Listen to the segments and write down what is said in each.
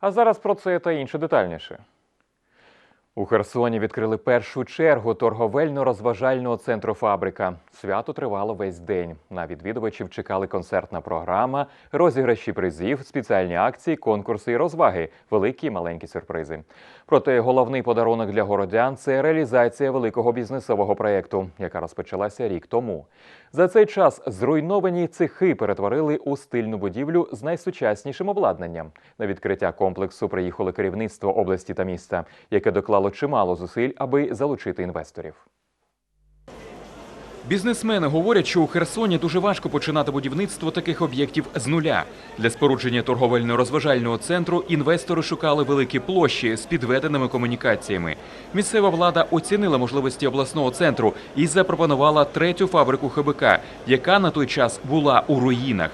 А зараз про це та інше детальніше. У Херсоні відкрили першу чергу торговельно-розважального центру фабрика. Свято тривало весь день. На відвідувачів чекали концертна програма, розіграші призів, спеціальні акції, конкурси і розваги, великі і маленькі сюрпризи. Проте головний подарунок для городян це реалізація великого бізнесового проєкту, яка розпочалася рік тому. За цей час зруйновані цехи перетворили у стильну будівлю з найсучаснішим обладнанням. На відкриття комплексу приїхало керівництво області та міста, яке доклало чимало зусиль, аби залучити інвесторів. Бізнесмени говорять, що у Херсоні дуже важко починати будівництво таких об'єктів з нуля. Для спорудження торговельно-розважального центру інвестори шукали великі площі з підведеними комунікаціями. Місцева влада оцінила можливості обласного центру і запропонувала третю фабрику ХБК, яка на той час була у руїнах.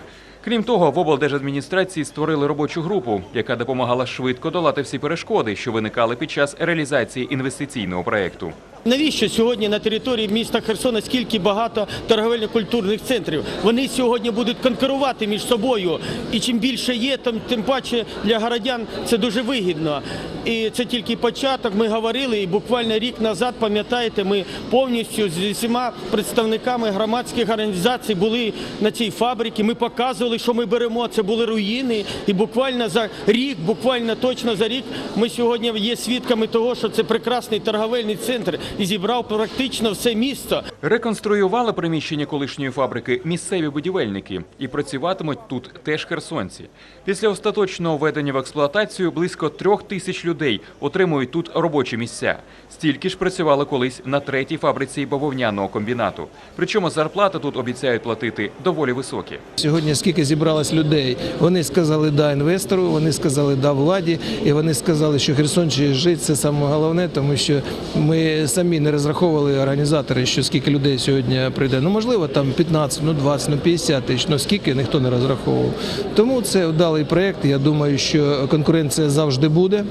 Крім того, в облдержадміністрації створили робочу групу, яка допомагала швидко долати всі перешкоди, що виникали під час реалізації інвестиційного проєкту. Навіщо сьогодні на території міста Херсона скільки багато торговельно-культурних центрів? Вони сьогодні будуть конкурувати між собою. І чим більше є, тим, тим паче для городян це дуже вигідно. І це тільки початок. Ми говорили, і буквально рік назад, пам'ятаєте, ми повністю з усіма представниками громадських організацій були на цій фабриці. Ми показували, що ми беремо. Це були руїни. І буквально за рік, буквально точно за рік, ми сьогодні є свідками того, що це прекрасний торговельний центр і зібрав практично все місто. Реконструювали приміщення колишньої фабрики місцеві будівельники і працюватимуть тут теж херсонці. Після остаточного введення в експлуатацію близько трьох тисяч людей отримують тут робочі місця. Стільки ж працювали колись на третій фабриці бавовняного комбінату. Причому зарплати тут обіцяють платити доволі високі. Сьогодні скільки зібралось людей, вони сказали да інвестору, вони сказали да владі, і вони сказали, що Херсонщині жить це саме головне, тому що ми самі не розраховували організатори, що скільки людей сьогодні прийде. Ну можливо, там 15, ну 20, ну 50 тисяч, ну скільки ніхто не розраховував. Тому це вдалий проєкт. Я думаю, що конкуренція завжди буде.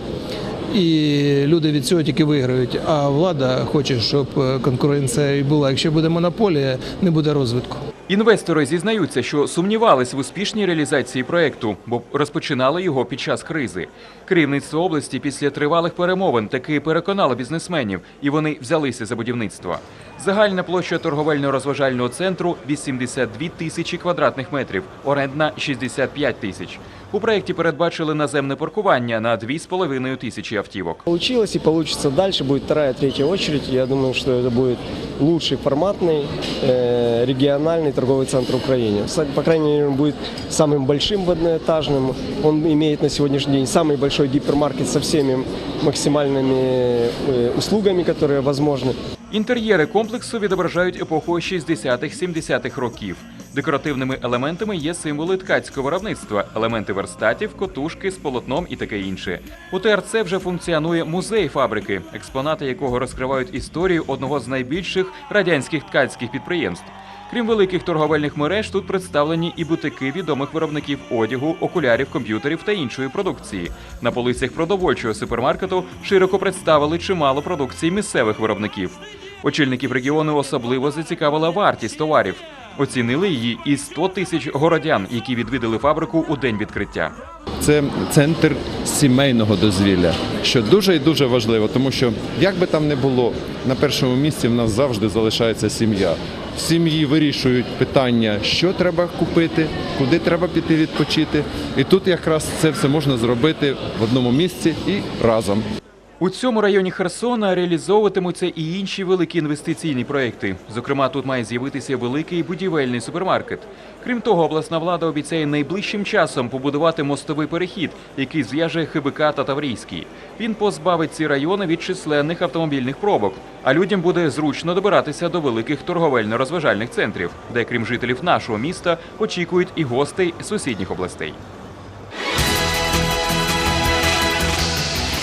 І люди від цього тільки виграють. А влада хоче, щоб конкуренція і була. Якщо буде монополія, не буде розвитку. Інвестори зізнаються, що сумнівались в успішній реалізації проекту, бо розпочинали його під час кризи. Керівництво області після тривалих перемовин таки переконало бізнесменів, і вони взялися за будівництво. Загальна площа торговельно-розважального центру 82 тисячі квадратних метрів, орендна 65 тисяч. У проєкті передбачили наземне паркування на 2,5 тисячі автівок. Получилось и получится дальше, будет вторая, третья очередь. Я думаю, что это будет лучший форматный э, региональный торговый центр Украины. Кстати, По крайней мере, он будет самым большим одноэтажным. Он имеет на сегодняшний день самый большой гипермаркет со всеми максимальными э, услугами, которые возможны. Інтер'єри комплексу відображають епоху 60-х-70-х років. Декоративними елементами є символи ткацького виробництва, елементи верстатів, котушки з полотном і таке інше. У ТРЦ вже функціонує музей фабрики, експонати якого розкривають історію одного з найбільших радянських ткацьких підприємств. Крім великих торговельних мереж, тут представлені і бутики відомих виробників одягу, окулярів, комп'ютерів та іншої продукції. На полицях продовольчого супермаркету широко представили чимало продукції місцевих виробників. Очільників регіону особливо зацікавила вартість товарів. Оцінили її і 100 тисяч городян, які відвідали фабрику у день відкриття. Це центр сімейного дозвілля, що дуже і дуже важливо, тому що як би там не було, на першому місці в нас завжди залишається сім'я. В сім'ї вирішують питання, що треба купити, куди треба піти відпочити. І тут якраз це все можна зробити в одному місці і разом. У цьому районі Херсона реалізовуватимуться і інші великі інвестиційні проекти. Зокрема, тут має з'явитися великий будівельний супермаркет. Крім того, обласна влада обіцяє найближчим часом побудувати мостовий перехід, який зв'яже ХБК та Таврійський. Він позбавить ці райони від численних автомобільних пробок, а людям буде зручно добиратися до великих торговельно-розважальних центрів, де, крім жителів нашого міста, очікують і гостей сусідніх областей.